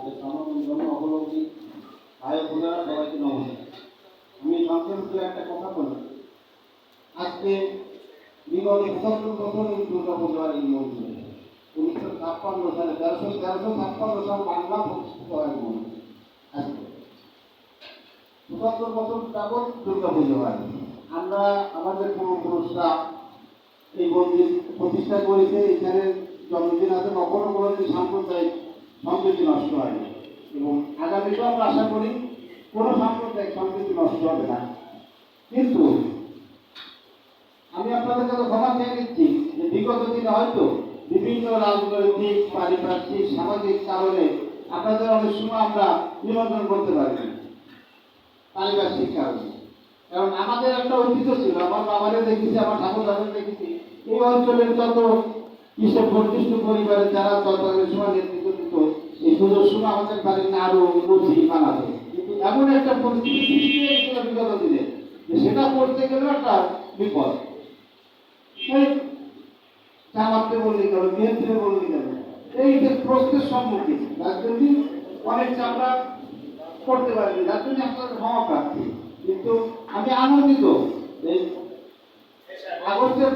আমাদের ধর্ম অবলম্বী ভাই বোনেরা সবাইকে নমস্কার। আমি সংক্ষেপে একটা কথা বলি। আজকে বিগত পঁচাত্তর বছর এই দুর্গা পুজো আর এই মন্দির উনিশশো ছাপ্পান্ন সালে তেরোশো তেরোশো ছাপ্পান্ন সাল বাংলা প্রতিষ্ঠিত হয় মন্দির আজকে। পঁচাত্তর বছর যাবৎ দুর্গা পুজো হয়। আমরা আমাদের পূর্বপুরুষরা এই মন্দির প্রতিষ্ঠা করেছে। এখানে জন্মদিন আছে কখনো কোনো সাম্প্রদায়িক সম্প্রীতি নষ্ট হয়নি এবং আগামীতেও আমরা আশা করি কোনো সাম্প্রদায়িক সম্প্রীতি নষ্ট হবে না। কিন্তু আমি আপনাদের কাছে ক্ষমা চেয়ে নিচ্ছি যে বিগত দিনে হয়তো বিভিন্ন রাজনৈতিক, পারিপার্শ্বিক, সামাজিক কারণে আপনাদের অনেক সময় আমরা নিমন্ত্রণ করতে পারিনি। পারিপার্শ্বিক কারণে। কারণ আমাদের একটা ঐতিহ্য ছিল, আমার বাবারে দেখেছি, আমার ঠাকুর দাদা দেখেছি। এই অঞ্চলের যত কৃষক প্রতিষ্ঠ পরিবারের যারা তৎকালীন সময় নেতৃত্ব দিত, এই পুজোর সময় আমাদের বাড়ির নাড়ু লুচি বানাতো। কিন্তু এমন একটা পরিস্থিতি সৃষ্টি হয়েছিল বিগত দিনে, যে সেটা করতে গেলেও একটা বিপদ। জামাতে বললি গেল বিএনপি বললি গেল এই যে প্রশ্নের সম্মুখীন, যার জন্য অনেক চামড়া করতে পারিনি, যার জন্য আপনাদের ক্ষমা প্রার্থী। কিন্তু আমি আনন্দিত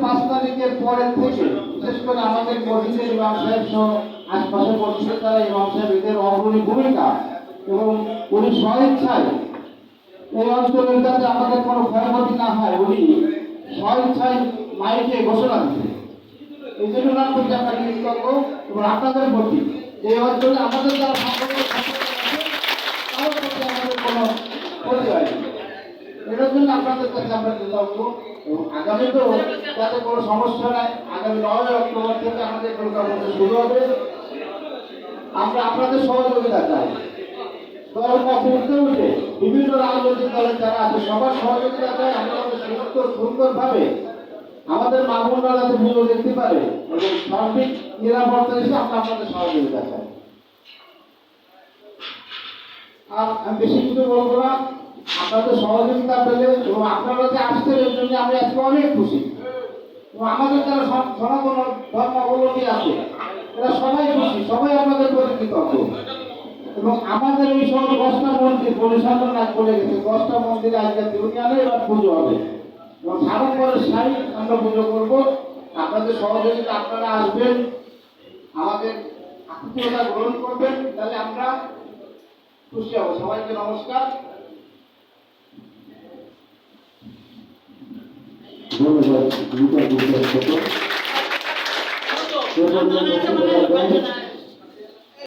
পাঁচ তারিখের পরের থেকে, বিশেষ করে আমাদের মসজিদের ইমাম সাহেব সহ আশপাশে মসজিদের তারা ইমাম সাহেব এদের অগ্রণী ভূমিকা এবং উনি স্বইচ্ছায় এই অঞ্চলের যাতে আমাদের কোনো ক্ষয়ক্ষতি না হয়, উনি স্বইচ্ছায় মাইকে ঘোষণা দিচ্ছে এই জন্য আমরা কৃতজ্ঞ এবং আপনাদের প্রতি এই অঞ্চলে আমাদের যারা সম্পর্ক সম্পর্ক আছে তার প্রতি আমাদের কোনো ক্ষতি হয়নি এটার জন্য আপনাদের কাছে আমরা কৃতজ্ঞ এবং আগামীতেও যাতে কোনো সমস্যা নাই। আগামী নয় অক্টোবর থেকে আমাদের পুজো শুরু হবে। আমরা আপনাদের সহযোগিতা চাই। বিভিন্ন রাজনৈতিক দলের যারা আছে, সবার সহযোগিতা চাই। আমরা সুন্দর সুন্দরভাবে আমাদের মা বোনরা যাতে দেখতে পারে। এবং সার্বিক নিরাপত্তা হিসেবে আমরা আপনাদের সহযোগিতা চাই। আর আমি বেশি কিছু বলব না। আপনাদের সহযোগিতা পেলে এবং আপনারা যে আসছেন এর জন্য আমি আজকে অনেক খুশি। এবং আমাদের যারা সনাতন ধর্ম অবলম্বী আছে, এরা সবাই খুশি, সবাই আপনাদের প্রতি কৃতজ্ঞ। এবং আমাদের এই সব দশটা মন্দির পরিচালনা করে গেছে। দশটা মন্দিরে আজকে ইউনিয়নে এবার পুজো হবে। এবং সাড়ম্বরের সাই আমরা পুজো করব। আপনাদের সহযোগিতা আপনারা আসবেন, আমাদের আতিথ্যতা গ্রহণ করবেন, তাহলে আমরা খুশি হব। সবাইকে নমস্কার। ধন্যবাদ